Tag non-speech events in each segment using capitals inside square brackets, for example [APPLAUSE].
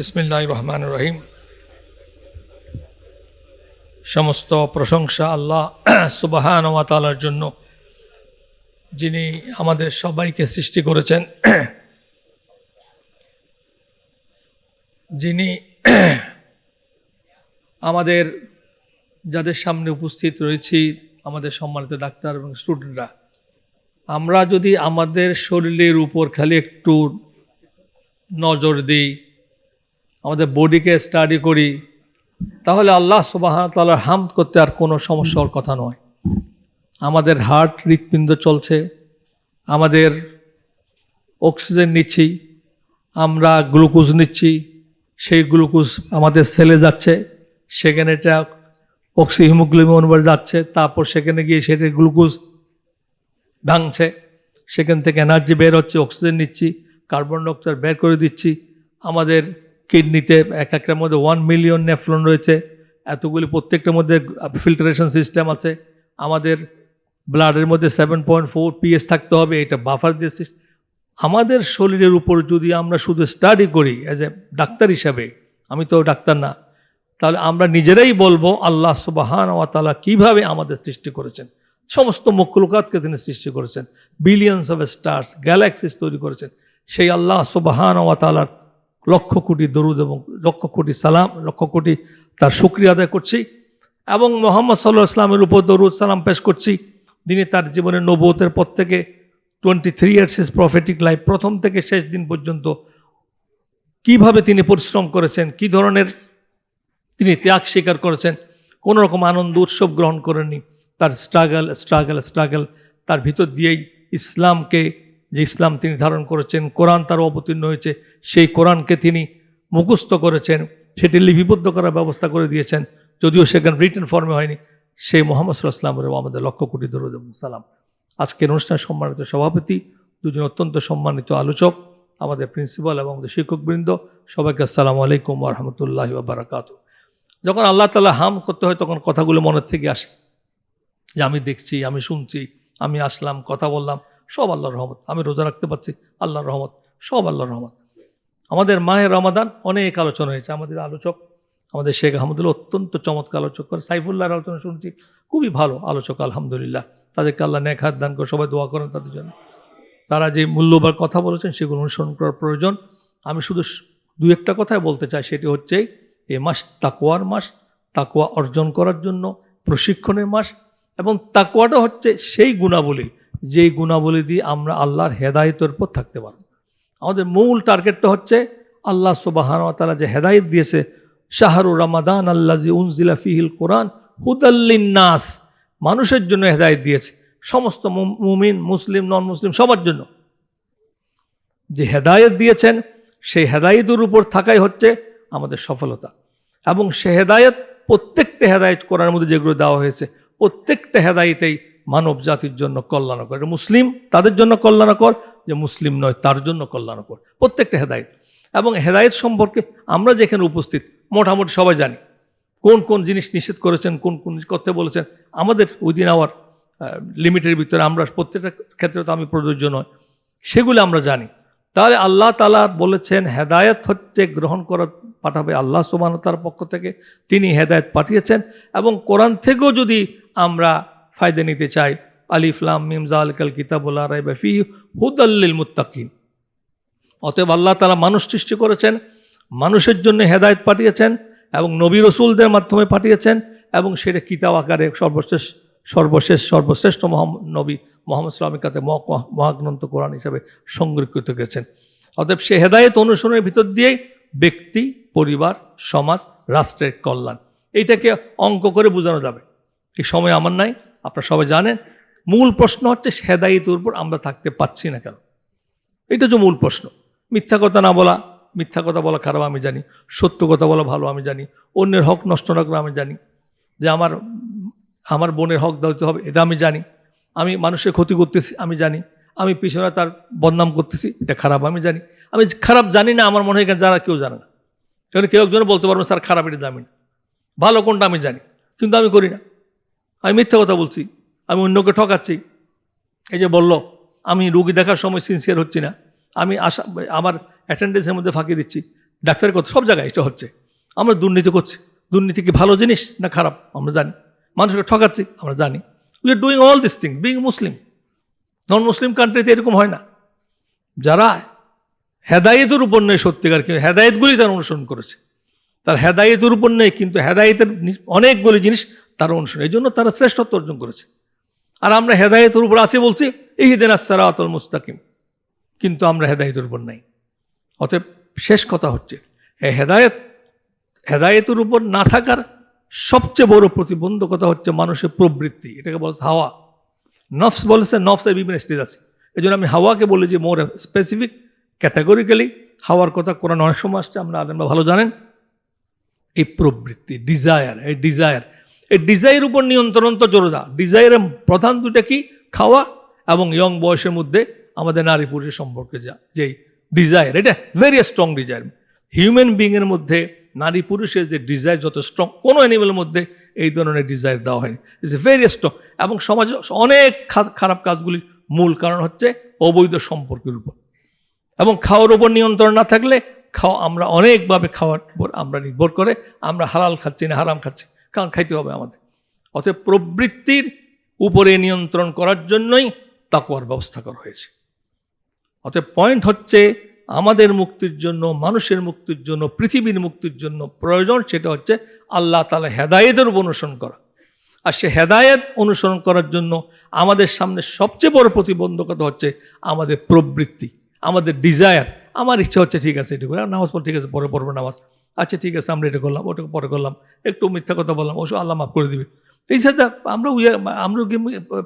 বিসমিল্লাহ রহমান রহিম সমস্ত প্রশংসা আল্লাহ [CLEARS THROAT] সুবাহান ওয়াতালার জন্য, যিনি আমাদের সবাইকে সৃষ্টি করেছেন। [CLEARS THROAT] যিনি [CLEARS THROAT] আমাদের, যাদের সামনে উপস্থিত রয়েছি, আমাদের সম্মানিত ডাক্তার এবং স্টুডেন্টরা, আমরা যদি আমাদের শরীরের উপর খালি একটু নজর দিই আমাদের বডিকে স্টাডি করি, তাহলে আল্লাহ সুবাহতালার হাম করতে আর কোনো সমস্যার কথা নয়। আমাদের হার্ট হৃৎপিণ্ড চলছে, আমাদের অক্সিজেন নিচ্ছি, আমরা গ্লুকোজ নিচ্ছি, সেই গ্লুকোজ আমাদের সেলে যাচ্ছে, সেখানে এটা অক্সি হিমোগ্লোবিন অনুবার যাচ্ছে, তারপর সেখানে গিয়ে সেটা গ্লুকোজ ভাঙছে, সেখান থেকে এনার্জি বের হচ্ছে অক্সিজেন নিচ্ছি কার্বন ডাইঅক্সাইড বের করে দিচ্ছি, আমাদের কিডনিতে এক একটার মধ্যে ওয়ান মিলিয়ন নেফ্লন রয়েছে। এতগুলি প্রত্যেকটার মধ্যে ফিল্টারেশন সিস্টেম আছে। আমাদের ব্লাডের মধ্যে সেভেন পয়েন্ট ফোর পিএস থাকতে হবে, এটা বাফার দিয়ে আমাদের শরীরের উপর যদি আমরা শুধু স্টাডি করি অ্যাজ এ ডাক্তার হিসাবে, আমি তো ডাক্তার না, তাহলে আমরা নিজেরাই বলব, আল্লাহ সুবাহান তাআলা কীভাবে আমাদের সৃষ্টি করেছেন? সমস্ত মখলুকাতকে তিনি সৃষ্টি করেছেন। বিলিয়ন্স অফ স্টার্স গ্যালাক্সিস তৈরি করেছেন। সেই আল্লাহ সুবাহান ওয়া তাআলার লক্ষ কোটি দরুদ এবং লক্ষ কোটি সালাম, লক্ষ কোটি তার শুক্রিয়া আদায় করছি এবং মোহাম্মদ সাল্লাহ ইসলামের উপর দরুদ সালাম পেশ করছি। তিনি তার জীবনের নবতের পর থেকে twenty three years is prophetic life প্রথম থেকে শেষ দিন পর্যন্ত কীভাবে তিনি পরিশ্রম করেছেন, কি ধরনের তিনি ত্যাগ স্বীকার করেছেন, কোনো রকম আনন্দ, উৎসব গ্রহণ করেননি। তার স্ট্রাগল স্ট্রাগল স্ট্রাগল তার ভিতর দিয়েই ইসলামকে যে ইসলাম তিনি ধারণ করেছেন, কোরআন তার অবতীর্ণ হয়েছে, সেই কোরআনকে তিনি মুখস্থ করেছেন, সেটি লিপিবদ্ধ করার ব্যবস্থা করে দিয়েছেন, যদিও সেখানে রিটেন ফর্মে হয়নি। সেই মোহাম্মদ সাল্লাহ ইসলামের আমাদের লক্ষ কোটি দরুদ সালাম। আজকের অনুষ্ঠানে সম্মানিত সভাপতি, দুজন অত্যন্ত সম্মানিত আলোচক, আমাদের প্রিন্সিপাল এবং আমাদের শিক্ষকবৃন্দ, সবাইকে আসসালামু আলাইকুম রহমতুল্লাহ বারাকাত যখন আল্লাহ তালা হাম করতে হয়, তখন কথাগুলো মনের থেকে আসে। যে আমি দেখছি, আমি শুনছি, আমি আসলাম, কথা বললাম সব আল্লাহর রহমত। আমি রোজা রাখতে পারছি, আল্লাহর রহমত, সব আল্লাহর রহমত। আমাদের মায়ের রমাদান অনেক আলোচনা হয়েছে। আমাদের আলোচক, আমাদের শেখ আহমদুল্লাহ অত্যন্ত চমৎকার আলোচক করে, সাইফুল্লাহর আলোচনা শুনছি, খুবই ভালো আলোচক, আলহামদুলিল্লাহ। তাদেরকে আল্লাহ নেক হাত দান করে, সবাই দোয়া করেন তাদের জন্য। তারা যে মূল্যবান কথা বলেছেন, সেগুলো অনুসরণ করার প্রয়োজন। আমি শুধু দু একটা কথাই বলতে চাই, সেটি হচ্ছে, এ মাস তাকোয়ার মাস তাকোয়া অর্জন করার জন্য প্রশিক্ষণের মাস, এবং তাকোয়াটা হচ্ছে সেই গুণাবলী। যেই গুণাবলী দিয়ে আমরা আল্লাহর হেদায়তের উপর থাকতে পারব। আমাদের মূল টার্গেটটা হচ্ছে আল্লাহ সুবাহান তালা যে হেদায়ত দিয়েছে, শাহরু রমাদান আল্লাজি উনজিলা ফিহিল কোরআন হুদাল্লিন নাস মানুষের জন্য হেদায়ত দিয়েছে, সমস্ত মুমিন, মুসলিম নন মুসলিম সবার জন্য। যে হেদায়েত দিয়েছেন, সেই হেদায়েতের উপর থাকাই হচ্ছে আমাদের সফলতা। এবং সে হেদায়েত প্রত্যেকটা হেদায়েত করার মধ্যে যেগুলো দেওয়া হয়েছে, প্রত্যেকটা হেদায়েতেই মানব জাতির জন্য কল্যাণকর। এটা মুসলিম তাদের জন্য কল্যাণকর, যে মুসলিম নয় তার জন্য কল্যাণকর। প্রত্যেকটা হেদায়েত। এবং হেদায়েত সম্পর্কে আমরা যেখানে উপস্থিত, মোটামুটি সবাই জানি। কোন কোন জিনিস নিষেধ করেছেন, কোন কোন করতে বলেছেন, আমাদের উইদিন আওয়ার লিমিটের ভিতরে আমরা প্রত্যেকটা ক্ষেত্রে তো আমি প্রযোজ্য নয় সেগুলো আমরা জানি। তাহলে আল্লাহ তালা বলেছেন, হেদায়ত হচ্ছে গ্রহণ করা পাঠাবে আল্লাহ সুবান তার পক্ষ থেকে। তিনি হেদায়ত পাঠিয়েছেন এবং কোরআন থেকেও যদি আমরা ফায়দা নিতে চাই আলিফলাম মিমজা আলকাল কিতাবুল্লাহ রাইবাফি হুদাল্লিল মুত্তাকিন। অতএব আল্লাহ তালা মানুষ সৃষ্টি করেছেন, মানুষের জন্য হেদায়ত পাঠিয়েছেন এবং নবী রসুলদের মাধ্যমে পাঠিয়েছেন এবং সেটা কিতাব আকারে সর্বশেষ সর্বশেষ, সর্বশ্রেষ্ঠ মোহাম্মদ নবী মোহাম্মদ সাল্লামের কাছে মহ- মহ- মহাগ্রন্থ, কোরআন হিসাবে সংরক্ষিত গেছেন। অতএব সে হেদায়ত অনুসরণের ভিতর দিয়েই ব্যক্তি, পরিবার, সমাজ, রাষ্ট্রের কল্যাণ, এইটাকে অঙ্ক করে বোঝানো যাবে। এই সময় আমার নাই আপনারা সবাই জানেন, মূল প্রশ্ন হচ্ছে হেদায়তের উপর আমরা থাকতে পাচ্ছি না কেন? এটা হচ্ছে মূল প্রশ্ন। মিথ্যা কথা না বলা, মিথ্যা কথা বলা খারাপ আমি জানি, সত্য কথা বলা ভালো আমি জানি, অন্যের হক নষ্ট না করা আমি জানি, যে আমার আমার বোনের হক দিতে হবে এটা আমি জানি, আমি মানুষের ক্ষতি করতেছি আমি জানি, আমি পিছনে তার বদনাম করতেছি এটা খারাপ আমি জানি, আমি খারাপ জানি না আমার মনে হয় যারা কেউ জানে না। কারণ কেউ একজন বলতে পারব স্যার, খারাপ এটা জানি না। ভালো কোনটা আমি জানি, কিন্তু আমি করি না। আমি মিথ্যা কথা বলছি, আমি অন্যকে ঠকাচ্ছি। এই যে বলল, আমি রুগী দেখার সময় সিনসিয়ার হচ্ছি না। আমি আশা, আমার অ্যাটেন্ডেন্সের মধ্যে ফাঁকি দিচ্ছি। ডাক্তারের কথা সব জায়গায় এটা হচ্ছে। আমরা দুর্নীতি করছি। দুর্নীতি কি ভালো জিনিস না খারাপ? আমরা জানি। মানুষকে ঠকাচ্ছি, আমরা জানি। We are doing all this thing being Muslim non Muslim কান্ট্রিতে এরকম হয় না। যারা হেদায়েতের উপর নেই সত্যিকার কিন্তু হেদায়েতগুলি তারা অনুসরণ করেছে। তার হেদায়েতের উপর নেই, কিন্তু হেদায়েতের অনেকগুলি জিনিস তারা অনুসরণ এই জন্য তারা শ্রেষ্ঠত্ব অর্জন করেছে। আর আমরা হেদায়েতের উপর আছি বলছি এই দিন আসারাতল মুস্তাকিম। কিন্তু আমরা হেদায়েতের উপর নাই। অতএব শেষ কথা হচ্ছে এই হেদায়েত, হেদায়েতের উপর না থাকার সবচেয়ে বড় প্রতিবন্ধকতা হচ্ছে মানুষের প্রবৃত্তি। এটাকে বলছে হাওয়া। নফস বলেছে, নফসের বিভিন্ন স্টেজ আছে। এই জন্য আমি হাওয়াকে বলি যে মোর স্পেসিফিক ক্যাটাগরিক্যালি হাওয়ার কথা কোরআন অনেক সময় আসছে আমরা আলেমরা ভালো জানেন। এই প্রবৃত্তি ডিজায়ার এই ডিজায়ার এই ডিজাইয়ের উপর নিয়ন্ত্রণ তো জোরদা ডিজায়ারের প্রধান দুটা কি? খাওয়া এবং ইয়ং বয়সের মধ্যে আমাদের নারী পুরুষের সম্পর্কে যা যেই ডিজায়ার এটা ভেরি স্ট্রং ডিজায়ার হিউম্যান বিংয়ের মধ্যে নারী পুরুষের যে ডিজায়ার যত স্ট্রং কোনো অ্যানিমেলের মধ্যে এই ধরনের ডিজায়ার দেওয়া হয়নি। ইটস ভেরি স্ট্রং এবং সমাজে অনেক খারাপ কাজগুলির মূল কারণ হচ্ছে অবৈধ সম্পর্কের উপর। এবং খাওয়ার উপর নিয়ন্ত্রণ না থাকলে খাওয়া আমরা অনেকভাবে খাওয়ার উপর আমরা নির্ভর করে, আমরা হালাল খাচ্ছি না হারাম খাচ্ছি। কারণ খাইতে হবে আমাদের। অতএব প্রবৃত্তির উপরে নিয়ন্ত্রণ করার জন্যই তাকুয়ার ব্যবস্থা করা হয়েছে। অতএব পয়েন্ট হচ্ছে আমাদের মুক্তির জন্য, মানুষের মুক্তির জন্য, পৃথিবীর মুক্তির জন্য প্রয়োজন, সেটা হচ্ছে আল্লাহ তালা হেদায়েতের উপর অনুসরণ করা। আর সে হেদায়েত অনুসরণ করার জন্য আমাদের সামনে সবচেয়ে বড় প্রতিবন্ধকতা হচ্ছে আমাদের প্রবৃত্তি, আমাদের ডিজায়ার আমার ইচ্ছা হচ্ছে ঠিক আছে, এটা করে নামাজ পড়, ঠিক আছে, পরে পড়ব নামাজ। আচ্ছা ঠিক আছে, আমরা এটা করলাম ওটা পরে করলাম। একটু মিথ্যা কথা বললাম, ওসব আল্লাহ মাফ করে দিবে। সাথে আমরা উই আমরা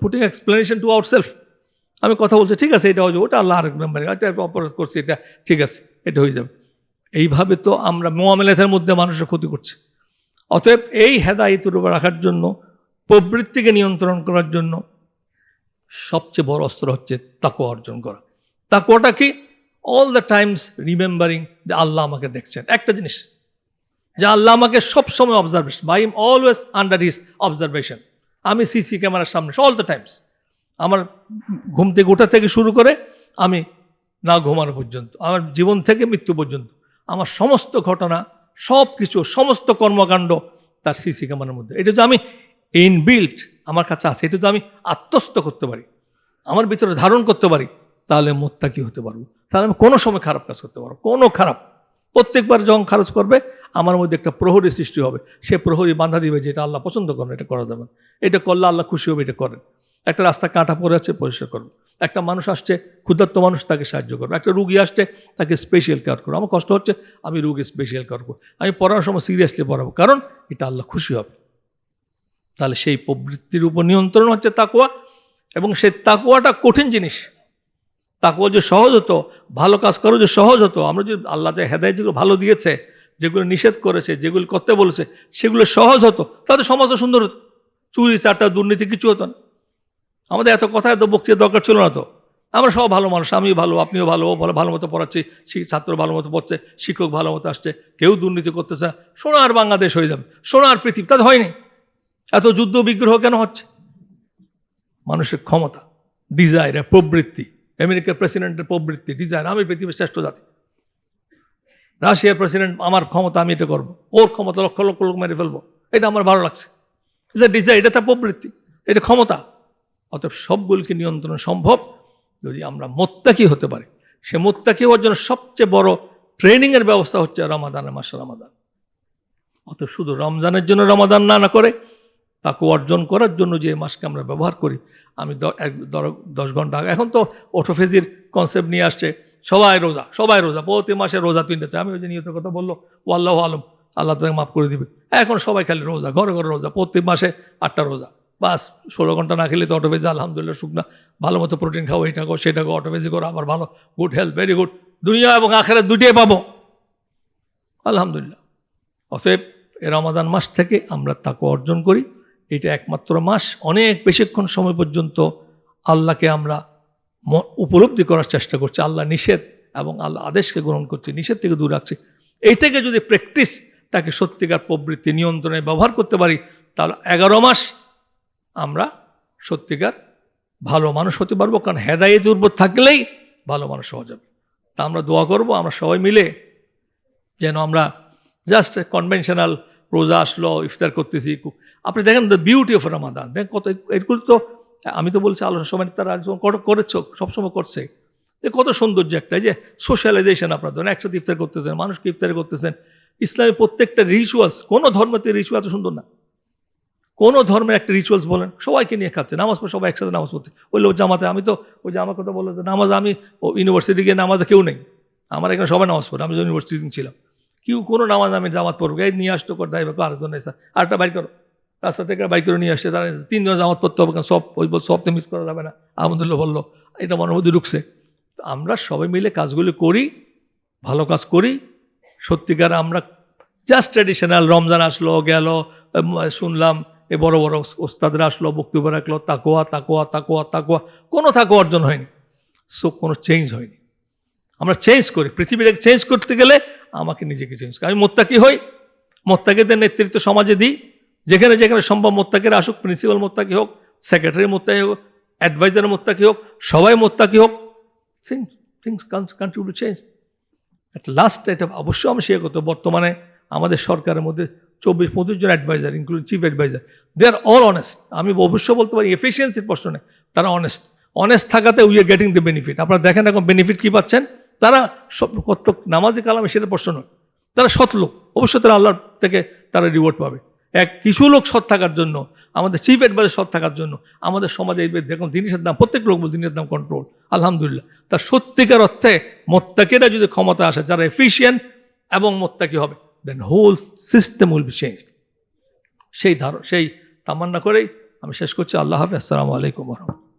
putting explanation to out self আমি কথা বলছি, ঠিক আছে, এটা হয়ে যাবে, ওটা আল্লাহ আরেক মেম্বারে এটা অপরাধ করছি, এটা ঠিক আছে, এটা হয়ে যাবে। এইভাবে তো আমরা মোয়ামেলাতের মধ্যে মানুষের ক্ষতি করছি। অতএব এই হেদায়তের উপর রাখার জন্য, প্রবৃত্তিকে নিয়ন্ত্রণ করার জন্য সবচেয়ে বড় অস্ত্র হচ্ছে তাকু অর্জন করা। তাকুয়াটা কি? অল দ্য টাইমস রিমেম্বারিং যে আল্লাহ আমাকে দেখছেন। একটা জিনিস, যে আল্লাহ আমাকে সবসময় observation by am always under his observation আমি সিসি ক্যামেরার সামনে অল দ্য টাইমস আমার ঘুম থেকে ওঠা থেকে শুরু করে আমি না ঘুমানো পর্যন্ত, আমার জীবন থেকে মৃত্যু পর্যন্ত, আমার সমস্ত ঘটনা সব কিছু সমস্ত কর্মকাণ্ড তার সিসি ক্যামেরার মধ্যে। এটা তো আমি ইনবিল্ট আমার কাছে আছে, এটা তো আমি আত্মস্থ করতে পারি, আমার ভিতরে ধারণ করতে পারি তাহলে মোত্তাকি হতে পারব। তাহলে আমি কোনো সময় খারাপ কাজ করতে পারব কোনো খারাপ। প্রত্যেকবার যখন খারাপ করবে, আমার মধ্যে একটা প্রহরী সৃষ্টি হবে। সে প্রহরী বাধা দিবে যে এটা আল্লাহ পছন্দ করেন এটা করা যাবে এটা করলে আল্লাহ খুশি হবে, এটা করেন। একটা রাস্তা কাঁটা পড়ে আছে, পরিষ্কার করব একটা মানুষ আসছে, ক্ষুধার্ত মানুষ তাকে সাহায্য করব। একটা রুগী আসছে, তাকে স্পেশাল কেয়ার করব আমার কষ্ট হচ্ছে, আমি রুগী স্পেশাল কেয়ার করব। আমি পড়ানোর সময় সিরিয়াসলি পড়াবো। কারণ এটা আল্লাহ খুশি হবে। তাহলে সেই প্রবৃত্তির উপর নিয়ন্ত্রণ হচ্ছে তাকুয়া এবং সেই তাকুয়াটা কঠিন জিনিস। তাকুয়া যে সহজ হতো, ভালো কাজ করো যে সহজ হতো, আমরা যে আল্লাহ যে হেদায় যেগুলো ভালো দিয়েছে, যেগুলো নিষেধ করেছে, যেগুলো করতে বলেছে, সেগুলো সহজ হতো, তাহলে সমাজও সুন্দর হতো। চুরি চারটা দুর্নীতি কিছু হতো না। আমাদের এত কথা, এত বক্তৃতা দরকার ছিল না তো। আমরা সব ভালো মানুষ, আমিও ভালো, আপনিও ভালো, ও ভালো ভালো মতো পড়াচ্ছি ছাত্র ভালো মতো পড়ছে, শিক্ষক ভালো মতো আসছে, কেউ দুর্নীতি করতেছে না। সোনার বাংলাদেশ হয়ে যাবে, সোনার পৃথিবী, তা তো হয়নি। এত যুদ্ধ বিগ্রহ কেন হচ্ছে? মানুষের ক্ষমতা ডিজাইর প্রবৃত্তি আমেরিকার প্রেসিডেন্টের প্রবৃত্তি ডিজাইন আমি পৃথিবীর শ্রেষ্ঠ জাতি। রাশিয়ার প্রেসিডেন্ট আমার ক্ষমতা, আমি এটা করব। ওর ক্ষমতা লক্ষ লক্ষ লোক মেরে ফেলব। এটা আমার ভালো লাগছে। এটা ডিজাইন এটা তার প্রবৃত্তি, এটা ক্ষমতা। অতএব সবগুলিকে নিয়ন্ত্রণ সম্ভব যদি আমরা মোত্তাকি হতে পারি। সে মোত্তাকি হওয়ার জন্য সবচেয়ে বড় ট্রেনিংয়ের ব্যবস্থা হচ্ছে রমাদানের মাসে রমাদান। অত শুধু রমজানের জন্য রমাদান না না করে তাকে অর্জন করার জন্য যে মাসকে আমরা ব্যবহার করি, আমি দশ ঘণ্টা এখন তো অটোফেজির কনসেপ্ট নিয়ে আসছে, সবাই রোজা সবাই রোজা, প্রতি মাসে রোজা তিনটে আমি ওই যে নিয়ত কথা বলল ও আল্লাহ আলম, আল্লাহ তাকে মাফ করে দিবে। এখন সবাই খালি রোজা, ঘরে ঘরে রোজা প্রত্যেক মাসে আটটা রোজা। বাস, ষোলো ঘণ্টা না খেলে তো অটোফেজি, আলহামদুলিল্লাহ, শুকনা। ভালো মতো প্রোটিন খাও এটা খাও সেটা খাও, অটোফেজি করো, আবার ভালো। গুড হেলথ ভেরি গুড দুনিয়া এবং আখেরা দুটিয়ে পাবো। আলহামদুলিল্লাহ। অতএব এ রমাদান মাস থেকে আমরা তাকে অর্জন করি। এটা একমাত্র মাস। অনেক বেশিক্ষণ সময় পর্যন্ত আল্লাহকে আমরা উপলব্ধি করার চেষ্টা করছি। আল্লাহ নিষেধ এবং আল্লাহ আদেশকে গ্রহণ করছি, নিষেধ থেকে দূরে রাখছি। এইটাকে যদি প্র্যাকটিস, তাকে সত্যিকার প্রবৃত্তি নিয়ন্ত্রণে ব্যবহার করতে পারি, তাহলে এগারো মাস আমরা সত্যিকার ভালো মানুষ হতে পারব। কারণ হেদায়ে দুর্বল থাকলেই ভালো মানুষ হওয়া যাবে। তা আমরা দোয়া করব, আমরা সবাই মিলে যেন আমরা জাস্ট কনভেনশনাল রোজা আসলো, ইফতার করতেছি। আপনি দেখেন দ্য বিউটি অফ রমাদান দেখেন কত এগুলো তো আমি তো বলছি আলোচনা সময় তারা করেছ, সবসময় করছে। কত সৌন্দর্য একটা যে সোশ্যালাইজেশন আপনার ধরেন একসাথে ইফতার করতেছেন, মানুষকে ইফতার করতেছেন। ইসলামের প্রত্যেকটা রিচুয়ালস কোনো ধর্মতে রিচুয়াল এত সুন্দর না। কোনো ধর্মের একটা রিচুয়ালস বলেন, সবাইকে নিয়ে খাচ্ছে, নামাজ পড়ে সবাই একসাথে নামাজ পড়তে ওই লোক জামাতে, আমি তো ওই আমার কথা বলল যে নামাজ আমি, ও ইউনিভার্সিটি গিয়ে নামাজে কেউ নেই। আমার এখানে সবাই নামাজ পড়ে, আমি ইউনিভার্সিটি ছিলাম। কেউ কোনো নামাজ আমি জামাত পড়ব? এই নিয়ে আসতো করে দেয় আরেকজন এসে। আরেকটা বাইক করো। রাস্তা থেকে বাইক করে নিয়ে আসছে, তারা তিনজন জামাত পড়তে হবে সব ওই বল সব তো মিস করা যাবে না। আহমদুল্লাহ বলল, এটা মনের মধ্যে ঢুকছে। আমরা সবাই মিলে কাজগুলি করি, ভালো কাজ করি। সত্যিকার আমরা জাস্ট ট্র্যাডিশনাল রমজান আসলো, গেল শুনলাম, এ বড় বড় ওস্তাদরা আসলো, বক্তব্য রাখল তাকোয়া তাকোয়া তাকোয়া তাকোয়া কোনো তাকোয়া অর্জন হয়নি। সো কোনো চেঞ্জ হয়নি। আমরা চেঞ্জ করি। পৃথিবীটাকে চেঞ্জ করতে গেলে আমাকে নিজেকে চেঞ্জ আমি মোত্তাকি হই, মোত্তাকিদের নেতৃত্ব সমাজে দিই। যেখানে যেখানে সম্ভব মোত্তাকিরা আসুক প্রিন্সিপাল মোত্তাকি হোক সেক্রেটারি মোত্তাকি হোক অ্যাডভাইজার মোত্তাকি হোক, সবাই মোত্তাকি হোক থিংস কন্ট্রিবিউট চেঞ্জ একটা লাস্ট এটা অবশ্যই আমি শেয়ার করতে বর্তমানে আমাদের সরকারের মধ্যে চব্বিশ, পঁচিশ জন adviser including chief adviser they are all honest আমি অবশ্যই বলতে পারি এফিসিয়েন্সির প্রশ্ন নেই, তারা অনেস্ট অনেস্ট থাকাতে we are getting the benefit আপনারা দেখেন এখন বেনিফিট কী পাচ্ছেন? তারা সব কত নামাজি কালামে, সেটা প্রশ্ন নয়। তারা সৎ লোক। অবশ্যই তারা আল্লাহর থেকে তারা রিওয়ার্ড পাবে। এক, কিছু লোক সৎ থাকার জন্য, আমাদের চিফ অ্যাডভাইজার সৎ থাকার জন্য, আমাদের সমাজে দেখুন জিনিসের দাম প্রত্যেক লোক জিনিসের দাম কন্ট্রোল আলহামদুলিল্লাহ। তার সত্যিকার অর্থে মোত্তাকিরা যদি ক্ষমতা আসে, যারা এফিসিয়েন্ট এবং মোত্তাকি হবে then whole system will be change সেই ধারণ সেই তামান্না করেই আমি শেষ করছি। আল্লাহ হাফিজ। আসসালামু আলাইকুম রহমতুল্লাহ।